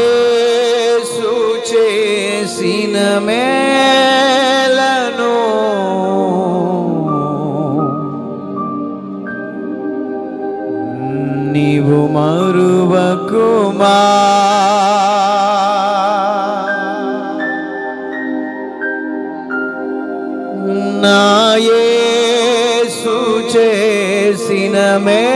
నాయసు చేసిన మేలను నీవు మరువకుమా. నాయసు చేసిన మేలను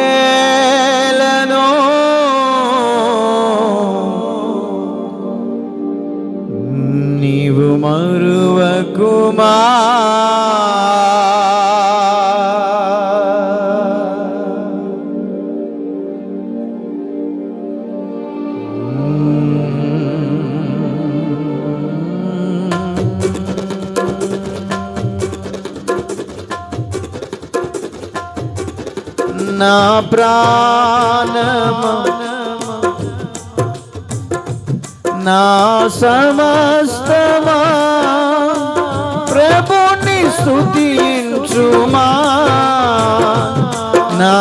నా ప్రాణమా? నా సమస్తమా? ప్రభుని స్థుతించుమా నా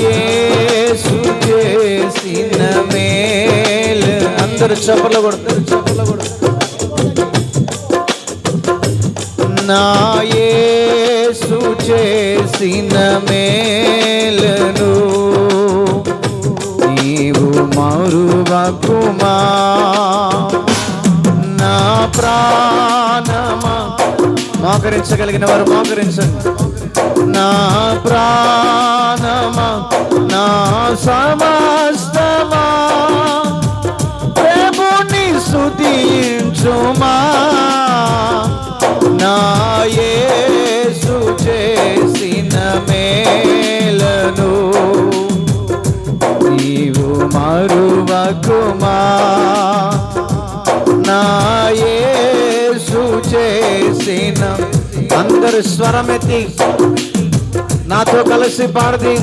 యేసు చేసిన మేలు. అందరు చెప్పలు కొడతారు చెప్పలు కొడతారు నా యేసు చేసిన మేలను నీవు మరువకుమా నా ప్రాణమా. మోకరించగలిగిన వారు మోకరించండి. నా ప్రాణమా నా సమస్తమా. ప్రభుని సుధించుమా నా ఏ మేలను నీవు మరువకుమా నాయేసు చేసిన అందరు స్వరమెత్తి నాతో కలిసి పాడది.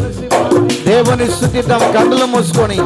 దేవుని స్థుతిద్దాం కన్నులు మూసుకొని.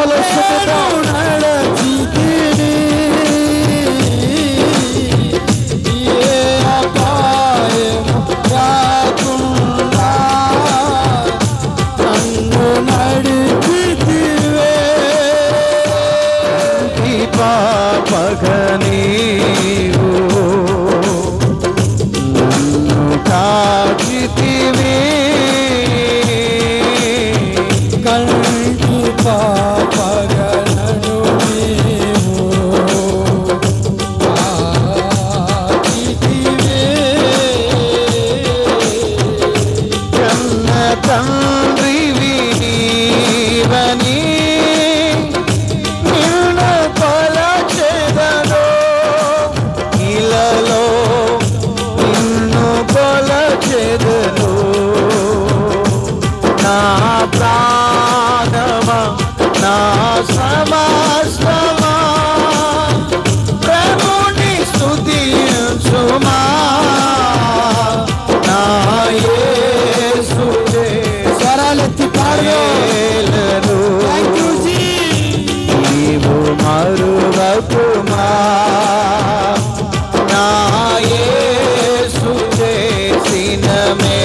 Follow, shut it down. చేసిన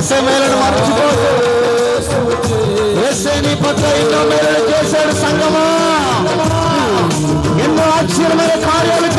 చేసే మేలను మర్చిపోదు మేలు చేశాడు సంగమా. ఎన్నో ఆశ్చర్యమైన కార్యాలు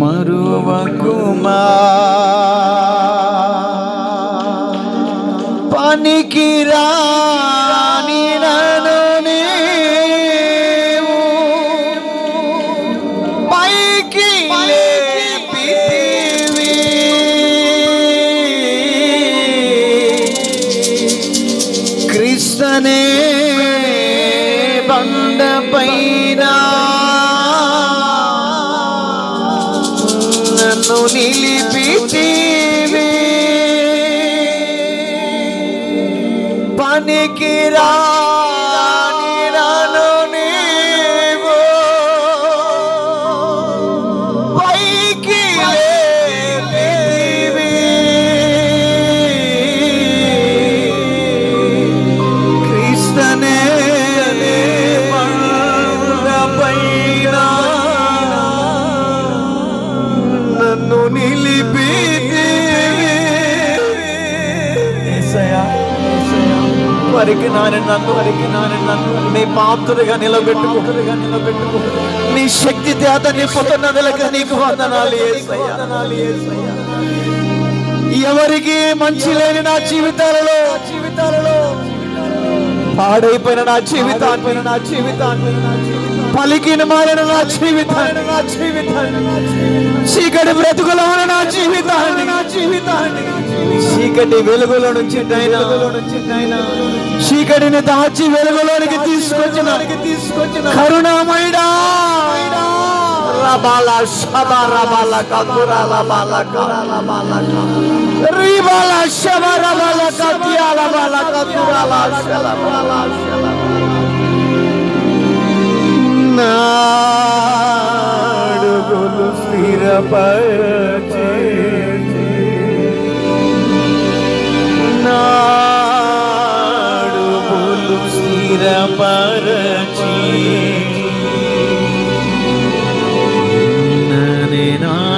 నీవు మరువకుమా పాత్రగా నిలబెట్టుకో. నీ శక్తి చేత నీ పుట్టినదులకు నీకు వందనాలు ఎవరికి మంచి లేని నా జీవితాలలో జీవితాలలో పాడైపోయిన నా జీవితాన్ని నా జీవితాన్ని పలికిన మారిన నా జీవితాన్ని నా జీవితాన్ని చీకటి బ్రతుకులో ఉన్న నా జీవితాన్ని నా జీవితాన్ని చీకటి వెలుగులో నుంచి చీకటిని దాచి వెలుగులోనికి తీసుకొచ్చిన. తీసుకొచ్చిన కరుణామయుడా. రబాల శబ రబాల కతురాల బాల కరాల రిబాల శబ రబాల కతియాల బాల కతురాల శల నాడుగులు స్థిరపరచే. నాడుగులు స్థిరపరచి. నని నా.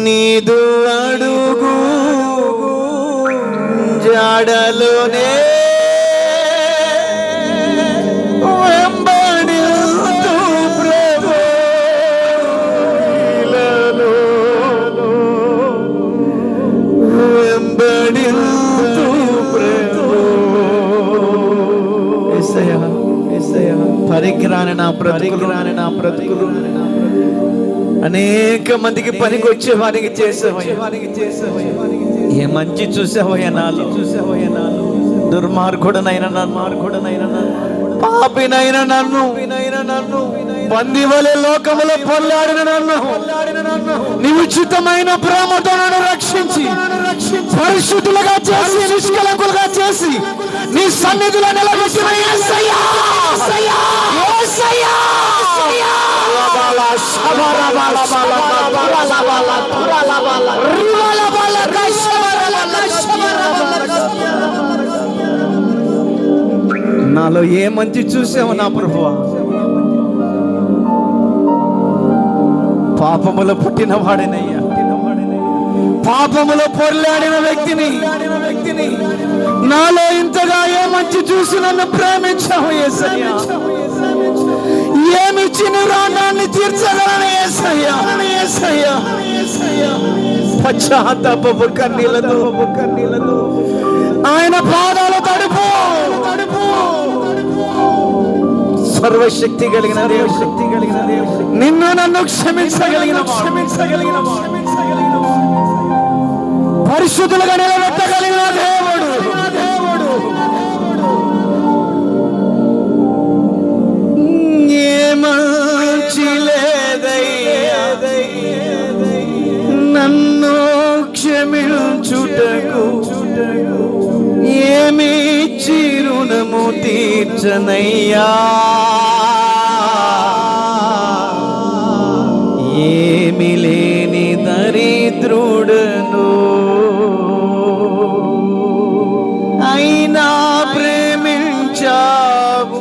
నీదు అడుగు జాడలోనే పరికిరాని నా బ్రతుకురాని నా బ్రతుకులు. అనేక మందికి పనికి వచ్చే వారికి చేసేవయ్యా. ఏ మంచి చూసావయ్యా నాలో. చూసావయ్యా నాలో. దుర్మార్గుడనైన నన్మార్గుడనైన పాపినైన నన్ను. నన్ను. బందివలే లోకములో పొల్లాడిన నన్ను. నీ ఉచితమైన ప్రేమతో నన్ను రక్షించి పరిశుద్ధులుగా చేసి నిష్కలంకులుగా చేసి నీ సన్నిధిలో నిలబెట్టిన నాలో ఏ మంచి చూసావు నా ప్రభు పాపములో పుట్టిన వాడినయ్యా. పాపములో పొరలాడిన వ్యక్తిని. వ్యక్తిని నాలో ఇంతగా ఏ మంచి చూసి నన్ను ప్రేమించావు యేసయ్యా ఏమిచ్చి నువ్వు రాణాన్ని తీర్చగలను యేసయ్యా యేసయ్యా పశ్చాత్తాపపు కన్నీలతో కన్నీలతో ఆయన పాదాల దేవుడు శక్తి కలిగిన దేవుడు. శక్తి కలిగిన దేవుడు నిన్ను నన్ను క్షమించగలిగిన క్షమించగలిగిన క్షమించగలిగిన పరిశుద్ధులుగా నిలబెట్టగలిగిన దేవుడు. దేవుడు ఏమంచి నన్ను క్షమించుటకు ఏమి చిరుణము తీర్చనయ్యా. ఏమి లేని దరిద్రుడను? అయినా ప్రేమించావు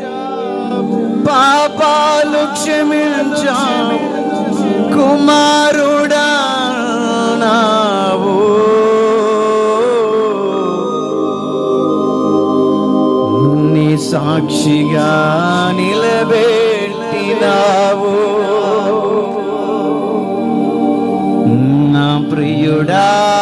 పాపాలు క్షమించావు కుమారుడా నీ సాక్షిగా నిలబే Buddha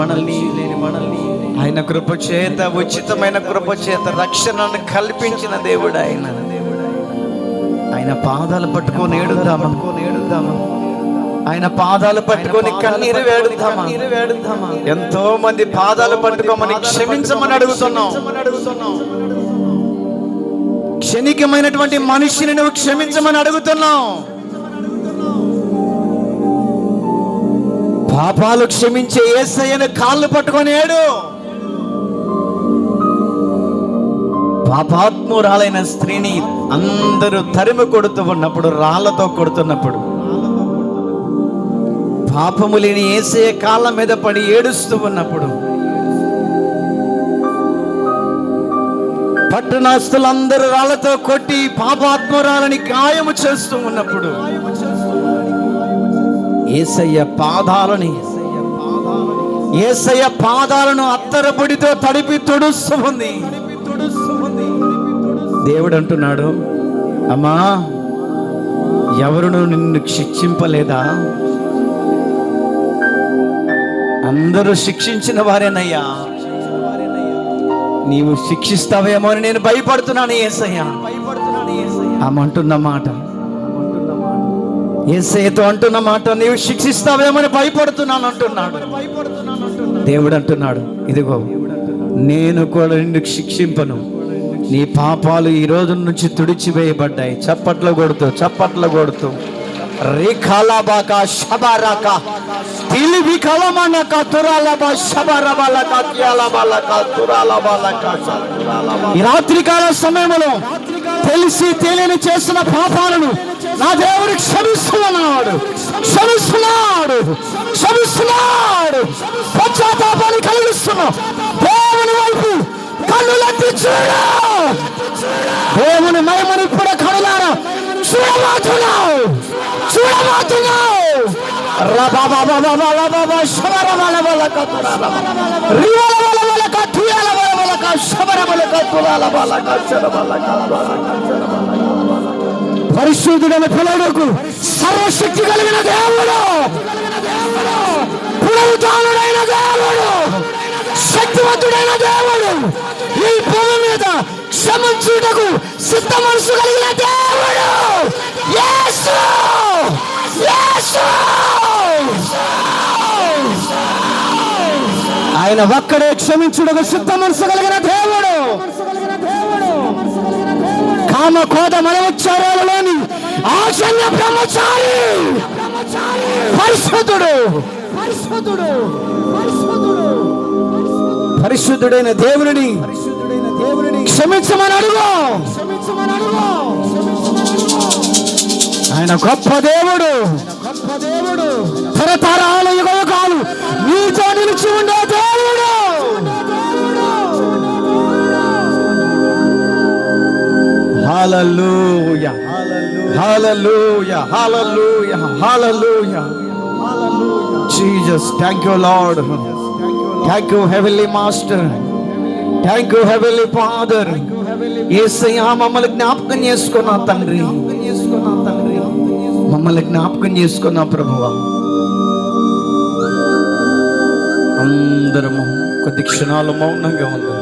మనల్ని లేని మనల్ని ఆయన కృప చేత ఉచితమైన కృప చేత రక్షణను కల్పించిన దేవుడు ఆయన. ఆయన పాదాలు పట్టుకొని ఏడుద్దామా? ఏడుద్దామా ఆయన పాదాలు పట్టుకొని కన్నీరు వేడుద్దామా? వేడుద్దామా ఎంతో మంది పాదాలు పట్టుకోమని క్షమించమని అడుగుతున్నాం అడుగుతున్నాం. క్షణికమైనటువంటి మనిషిని నువ్వు క్షమించమని అడుగుతున్నావు. పాపాలు క్షమించే ఏసయ్యను కాళ్ళు పట్టుకొనేడు. పాపాత్మురాలైన స్త్రీని అందరూ తరిమి కొడుతూ ఉన్నప్పుడు రాళ్ళతో కొడుతున్నప్పుడు. పాపము లేని ఏసయ్య కాళ్ళ మీద పడి ఏడుస్తూ ఉన్నప్పుడు. పట్టణస్తులందరూ రాళ్ళతో కొట్టి పాపాత్మురాలని గాయము చేస్తూ ఉన్నప్పుడు. ఏసయ్య పాదాలని ఏసయ్య పాదాలను అత్తరపొడితో తడిపి తుడుస్తూ ఉంది దేవుడు అంటున్నాడు అమ్మా ఎవరును నిన్ను శిక్షింపలేదా? అందరూ శిక్షించిన వారేనయ్యా. నీవు శిక్షిస్తావేమో అని నేను భయపడుతున్నాను ఏసయ్యా. ఆమంటున్న మాట. ఏసేతో అంటున్న మాట నీవు శిక్షిస్తావేమని భయపడుతున్నాను అంటున్నాడు. దేవుడు అంటున్నాడు ఇదిగో నేను కూడా నిన్ను శిక్షింపను. నీ పాపాలు ఈ రోజు నుంచి తుడిచివేయబడ్డాయి. చప్పట్లు కొడుతూ చప్పట్లు కొడుతూ. రేఖాలాబాక శబరాక. తిలివి కలమనక తురాలబా శబరబలక త్యాలబలక తురాలబలక ఈ రాత్రికాల సమయంలో తెలిసి తెలియని చేసిన పాపాలను నా దేవుడు క్షమిస్తున్నాడు క్షమిస్తున్నాడు క్షమిస్తున్నాడు పశ్చాత్తాపాన్ని కలిగిస్తున్నావు దేవుని వైపు కన్నులెత్తి చూడు దేవుని మహిమను ఇప్పుడు కనులారా చూడబోతున్నావు చూడబోతున్నావు రబాబాబాబాబాబాబా పరిశుద్ధుడైన పిల్లలకు సర్వశక్తి కలిగిన దేవుడు. పునరుతానుడైన దేవుడు. శక్తివంతుడైన దేవుడు. ఈ భూమి మీద క్షమించుటకు సిద్ధ మనసు కలిగిన దేవుడు. యేసు! యేసు! ఆయన ఒక్కడే క్షమించుటకు సిద్ధ మనసు కలిగిన దేవుడు. కామ కోద మనవచ్చారాలలోని ఆశల్య బ్రహ్మచారి! పరిశుద్ధుడు! పరిశుద్ధుడు పరిశుద్ధుడు పరిశుద్ధుడైన దేవుని క్షమించమని అడుగు! క్షమించమని అడుగు ఆయన గొప్ప దేవుడు! గొప్ప దేవుడు తరతరాల యుగ కాలు నీతో నిలిచి ఉండే దేవుడు! Jesus, thank you, Lord. Thank you, Heavenly Master. Thank you heavenly father ఏసయ్యా మమ్మల్ని జ్ఞాపకం చేసుకున్నా తండ్రి. మమ్మల్ని జ్ఞాపకం చేసుకున్నా ప్రభువ. అందరము కొద్ది క్షణాలు మౌనంగా ఉన్నాం